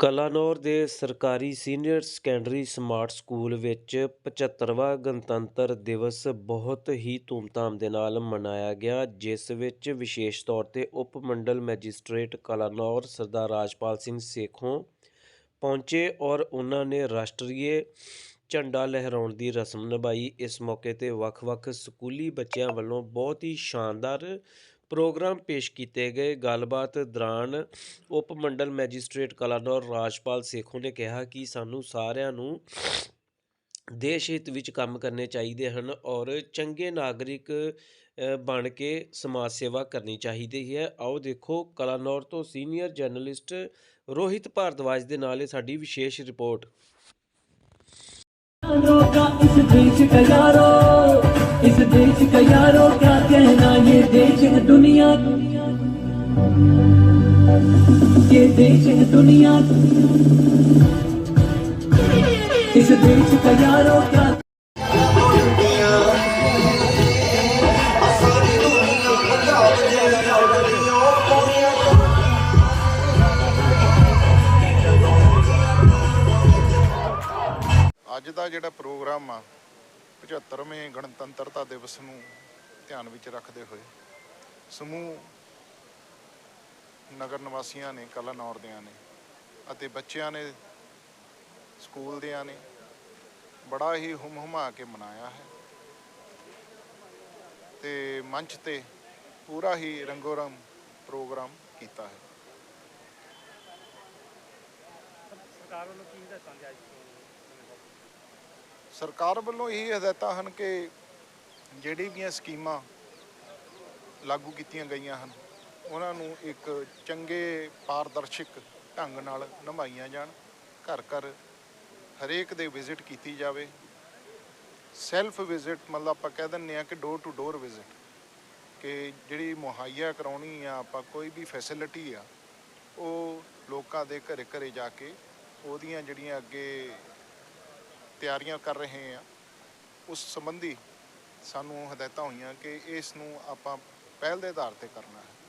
ਕਲਾਨੌਰ ਦੇ ਸਰਕਾਰੀ senior secondary smart school ਵਿੱਚ 75ਵਾਂ ਗਣਤੰਤਰ ਦਿਵਸ ਬਹੁਤ ਹੀ ਧੂਮਧਾਮ ਦੇ ਨਾਲ ਮਨਾਇਆ ਗਿਆ, ਜਿਸ ਵਿੱਚ ਵਿਸ਼ੇਸ਼ ਤੌਰ ਤੇ ਉਪ ਮੰਡਲ ਮੈਜਿਸਟ੍ਰੇਟ ਕਲਾਨੌਰ ਸਰਦਾਰ ਰਾਜਪਾਲ ਸਿੰਘ ਸੇਖੋਂ ਪਹੁੰਚੇ ਔਰ ਉਹਨਾਂ ਨੇ ਰਾਸ਼ਟਰੀय ਝੰਡਾ ਲਹਿਰਾਉਣ ਦੀ ਰਸਮ ਨਿਭਾਈ। ਇਸ ਮੌਕੇ ਤੇ ਵੱਖ-ਵੱਖ ਸਕੂਲੀ ਬੱਚਿਆਂ ਵੱਲੋਂ ਬਹੁਤ ਹੀ ਸ਼ਾਨਦਾਰ ਪ੍ਰੋਗਰਾਮ ਪੇਸ਼ ਕੀਤੇ ਗਏ। ਗੱਲਬਾਤ ਦੌਰਾਨ ਉਪ ਮੰਡਲ ਮੈਜਿਸਟ੍ਰੇਟ ਕਲਾਨੌਰ ਰਾਜਪਾਲ ਸੇਖੋਂ ਨੇ ਕਿਹਾ ਕਿ ਸਾਨੂੰ ਸਾਰਿਆਂ ਨੂੰ ਦੇਸ਼ ਹਿੱਤ ਵਿੱਚ ਕੰਮ ਕਰਨੇ ਚਾਹੀਦੇ ਹਨ ਔਰ ਚੰਗੇ ਨਾਗਰਿਕ ਬਣ ਕੇ ਸਮਾਜ ਸੇਵਾ ਕਰਨੀ ਚਾਹੀਦੀ ਹੈ। ਆਓ ਦੇਖੋ ਕਲਾਨੌਰ ਤੋਂ ਸੀਨੀਅਰ ਜਰਨਲਿਸਟ ਰੋਹਿਤ ਭਾਰਦਵਾਜ ਦੇ ਨਾਲ ਇਹ ਸਾਡੀ ਵਿਸ਼ੇਸ਼ ਰਿਪੋਰਟ। ਇਸ ਦੇਸ਼ ਕਾ ਯਾਰੋ ਇਸ ਦੇਸ਼ ਕਾ ਯਾਰੋ ਕਿਆ देश है दुनिया ये देश है दुनिया इस देश का यारो क्या ਅੱਜ ਦਾ ਜਿਹੜਾ ਪ੍ਰੋਗਰਾਮ ਆ 75ਵੇਂ ਗਣਤੰਤਰਤਾ ਦਿਵਸ ਨੂੰ ਧਿਆਨ ਵਿੱਚ ਰੱਖਦੇ ਹੋਏ ਸਮੂਹ ਨਗਰ ਨਿਵਾਸੀਆਂ ਨੇ ਕਲਾਨੌਰ ਦਿਆਂ ਨੇ ਅਤੇ ਬੱਚਿਆਂ ਨੇ ਸਕੂਲ ਦਿਆਂ ਨੇ ਬੜਾ ਹੀ ਹੁਮ-ਹੁਮਾ ਕੇ ਮਨਾਇਆ ਹੈ ਤੇ ਮੰਚ ਤੇ ਪੂਰਾ ਹੀ ਰੰਗੋ-ਰੰਗ ਪ੍ਰੋਗਰਾਮ ਕੀਤਾ ਹੈ। ਸਰਕਾਰ ਵੱਲੋਂ ਕੀ ਹਦਾਇਤਾਂ ਜਾਰੀ ਕੀਤੀਆਂ ਸਰਕਾਰ ਵੱਲੋਂ ਇਹ ਹਦਾਇਤਾਂ ਹਨ ਕਿ ਜਿਹੜੀ ਵੀਆਂ ਸਕੀਮਾਂ ਲਾਗੂ ਕੀਤੀਆਂ ਗਈਆਂ ਹਨ। ਉਹਨਾਂ ਨੂੰ ਇੱਕ ਚੰਗੇ ਪਾਰਦਰਸ਼ਕ ਢੰਗ ਨਾਲ ਨਿਭਾਈਆਂ ਜਾਣ। ਘਰ ਘਰ ਹਰੇਕ ਦੇ ਵਿਜ਼ਿਟ ਕੀਤੀ ਜਾਵੇ। ਸੈਲਫ ਵਿਜ਼ਿਟ ਮਤਲਬ ਆਪਾਂ ਕਹਿ ਦਿੰਦੇ ਆ ਕਿ ਡੋਰ ਟੂ ਡੋਰ ਵਿਜ਼ਿਟ ਕਿ ਜਿਹੜੀ ਮੁਹੱਈਆ ਕਰਾਉਣੀ ਆ, ਆਪਾਂ ਕੋਈ ਵੀ ਫੈਸਿਲਿਟੀ ਆ, ਉਹ ਲੋਕਾਂ ਦੇ ਘਰੇ ਘਰੇ ਜਾ ਕੇ ਉਹਦੀਆਂ ਜਿਹੜੀਆਂ ਅੱਗੇ ਤਿਆਰੀਆਂ ਕਰ ਰਹੇ ਆ, ਉਸ ਸੰਬੰਧੀ ਸਾਨੂੰ ਹਦਾਇਤਾਂ ਹੋਈਆਂ ਕਿ ਇਸ ਨੂੰ ਆਪਾਂ ਪਹਿਲ ਦੇ ਆਧਾਰ ਤੇ ਕਰਨਾ ਹੈ।